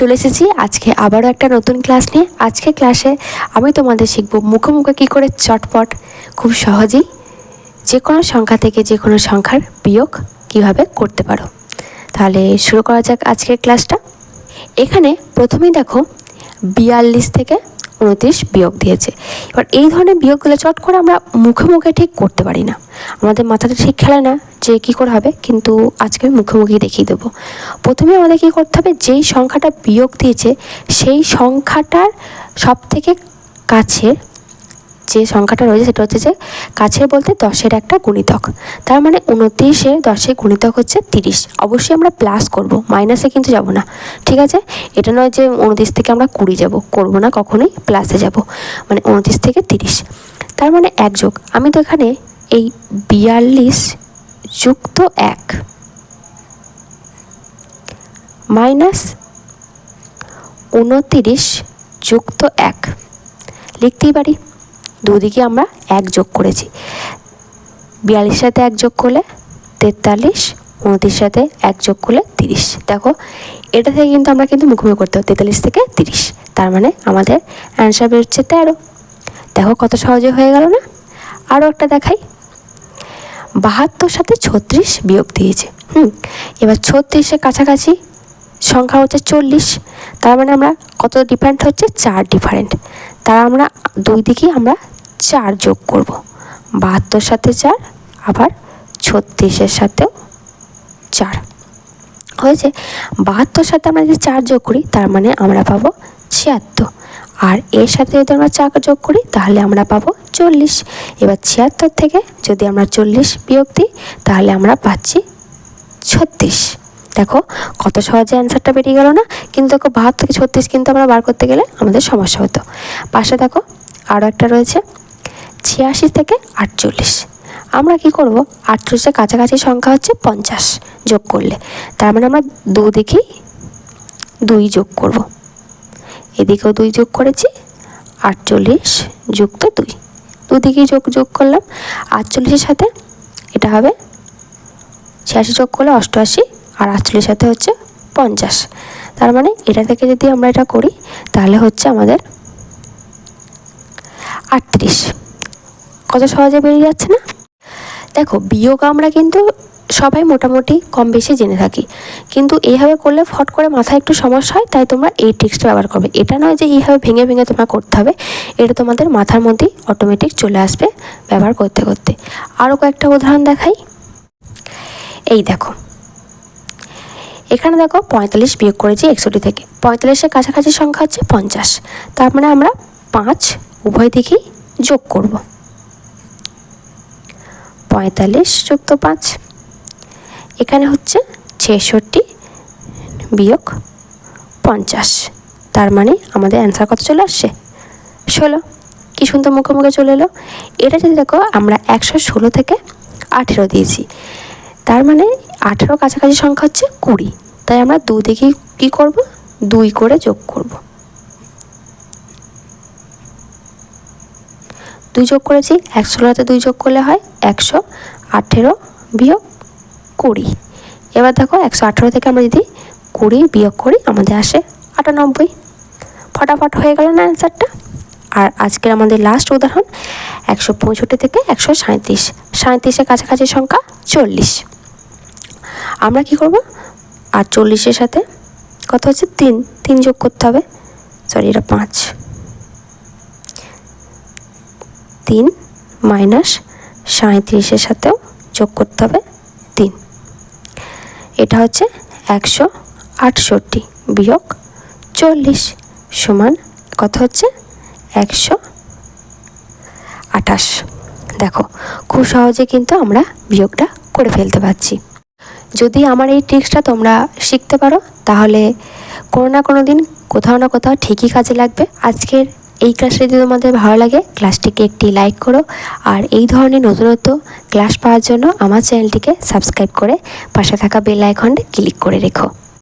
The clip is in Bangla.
চলে এসেছি। আজকে আবারও একটা নতুন ক্লাস নিয়ে। আজকে ক্লাসে আমি তোমাদের শিখব মুখে মুখে কী করে চটপট, খুব সহজেই যে কোনো সংখ্যা থেকে যে কোনো সংখ্যার বিয়োগ কীভাবে করতে পারো। তাহলে শুরু করা যাক আজকের ক্লাসটা এখানে প্রথমেই দেখো বিয়াল্লিশ থেকে উনত্রিশ বিয়োগ দিয়েছে। এবার এই ধরনের বিয়োগগুলো চট করে আমরা মুখে মুখে ঠিক করতে পারি না। আমাদের মাথাটা ঠিক খেলে না। যে কী করে হবে, কিন্তু আজকে আমি মুখে মুখেই দেখিয়ে দেবো। প্রথমে আমাদের কী করতে হবে, যেই সংখ্যাটা বিয়োগ দিয়েছে, সেই সংখ্যাটার সব থেকে কাছে যে সংখ্যাটা রয়েছে, সেটা হচ্ছে যে কাছের বলতে দশের একটা গুণিতক। তার মানে উনত্রিশে দশের গুণিতক হচ্ছে তিরিশ। অবশ্যই আমরা প্লাস করব মাইনাসে কিন্তু যাব না। ঠিক আছে? এটা নয় যে উনত্রিশ থেকে আমরা কুড়ি যাব, করব না, কখনোই প্লাসে যাব। মানে উনত্রিশ থেকে তিরিশ। তার মানে এক যোগ। আমি তো এখানে এই বিয়াল্লিশ যুক্ত এক। মাইনাস উনতিরিশ যুক্ত এক। লিখতেই পারি? দুদিকে আমরা এক যোগ করেছি। বিয়াল্লিশ সাথে এক যোগ করলে তেতাল্লিশ, উনত্রিশ সাথে এক যোগ করলে তিরিশ। দেখো, এটা থেকে কিন্তু আমরা কিন্তু মুখোমুখি করতে হবে, তেতাল্লিশ থেকে তিরিশ। তার মানে আমাদের অ্যান্সার বেরোচ্ছে তেরো। দেখো কত সহজে হয়ে গেল না? আরও একটা দেখাই। বাহাত্তর সাথে ছত্রিশ বিয়োগ দিয়েছে। হুম, এবার ছত্রিশের কাছাকাছি সংখ্যা হচ্ছে চল্লিশ। তার মানে আমরা কত ডিফারেন্ট হচ্ছে? চার ডিফারেন্ট তার আমরা দুই দিকেই আমরা চার যোগ করব। বাহাত্তর সাথে চার, আবার ছত্রিশের সাথেও চার। হয়েছে? বাহাত্তর সাথে আমরা যদি চার যোগ করি, তার মানে আমরা পাবো ছিয়াত্তর। আর এর সাথে যদি আমরা চার যোগ করি, তাহলে আমরা পাবো চল্লিশ। এবার ছিয়াত্তর থেকে যদি আমরা চল্লিশ বিয়োগ দিই, তাহলে আমরা পাচ্ছি ছত্রিশ। দেখো, কত সহজে অ্যান্সারটা বেরিয়ে গেল না? কিন্তু দেখো, বাহাত্তর থেকে ছত্রিশ কিন্তু আমরা বার করতে গেলে আমাদের সমস্যা হতো। পাশে দেখো আরও একটা রয়েছে, ছিয়াশি থেকে আটচল্লিশ। আমরা কি করব? আটচল্লিশের কাছাকাছি সংখ্যা হচ্ছে পঞ্চাশ যোগ করলে। তার মানে আমরা দুদিকেই দুই যোগ করব। এদিকেও দুই যোগ করেছি, আটচল্লিশ যুক্ত দুই। দুদিকেই যোগ যোগ করলাম, আটচল্লিশের সাথে এটা হবে ছিয়াশি যোগ করলে অষ্টআশি, আর আটচল্লিশ সাথে হচ্ছে পঞ্চাশ। তার মানে এটা থেকে যদি আমরা এটা করি, তাহলে হচ্ছে আমাদের আটত্রিশ। কত সহজে বেরিয়ে যাচ্ছে না? দেখো, বিয়োগ আমরা কিন্তু সবাই মোটামুটি কম বেশি জেনে থাকি। কিন্তু এইভাবে করলে ফট করে মাথায় একটু সমস্যা হয়, তাই তোমরা এই ট্রিক্সটা ব্যবহার করবে। এটা নয় যে এইভাবে ভেঙে ভেঙে তোমরা করতে হবে, এটা তোমাদের মাথার মধ্যেই অটোমেটিক চলে আসবে ব্যবহার করতে করতে। আরও কয়েকটা উদাহরণ দেখাই। এই দেখো। এখানে দেখো পঁয়তাল্লিশ বিয়োগ করেছি একষট্টি থেকে। পঁয়তাল্লিশের কাছাকাছি সংখ্যা হচ্ছে পঞ্চাশ। তার মানে আমরা পাঁচ উভয় দিকেই যোগ করব। পঁয়তাল্লিশ যুক্ত পাঁচ। এখানে হচ্ছে ছেষট্টি বিয়োগ পঞ্চাশ। তার মানে আমাদের অ্যান্সার কত চলে আসছে? ষোলো। কি সুন্দর মুখে মুখে চলে এলো। এটা যদি দেখো, আমরা একশো ষোলো থেকে আঠেরো দিয়েছি। তার মানে আঠেরো কাছাকাছি সংখ্যা হচ্ছে কুড়ি। তাই আমরা দু দুদিকেই কী করব? দুই করে যোগ করব। দুই যোগ করেছি, একশো দুই যোগ করলে হয় একশো আঠেরো বিয়োগ কুড়ি। এবার দেখো একশো আঠেরো থেকে আমরা যদি কুড়ি বিয়োগ করি, আমাদের আসে আটানব্বই। ফটাফট হয়ে গেল না অ্যান্সারটা আর আজকের আমাদের লাস্ট উদাহরণ, একশো পঁয়ষট্টি থেকে একশো সাঁত্রিশ সাঁত্রিশের কাছাকাছি সংখ্যা চল্লিশ। আমরা কি করব? আর চল্লিশের সাথে কত হচ্ছে? তিন। তিন যোগ করতে হবে। সরি এটা পাঁচ। তিন মাইনাস সাঁত্রিশের সাথেও যোগ করতে হবে। এটা হচ্ছে একশো আটষট্টি বিয়োগ চল্লিশ সমান কত হচ্ছে? একশো আঠাশ। দেখো, খুব সহজে কিন্তু আমরা বিয়োগটা করে ফেলতে পারছি। যদি আমার এই ট্রিক্সটা তোমরা শিখতে পারো, তাহলে কোনো না কোনো দিন কোথাও না কোথাও ঠিকই কাজে লাগবে। আজকের এই ক্লাসটি যদি তোমাদের ভালো লাগে ক্লাসটিকে একটি লাইক করো। আর এই ধরনের নতুনত্ব ক্লাস পাওয়ার জন্য আমার চ্যানেলটিকে সাবস্ক্রাইব করে পাশে থাকা বেল আইকনটি ক্লিক করে রেখো।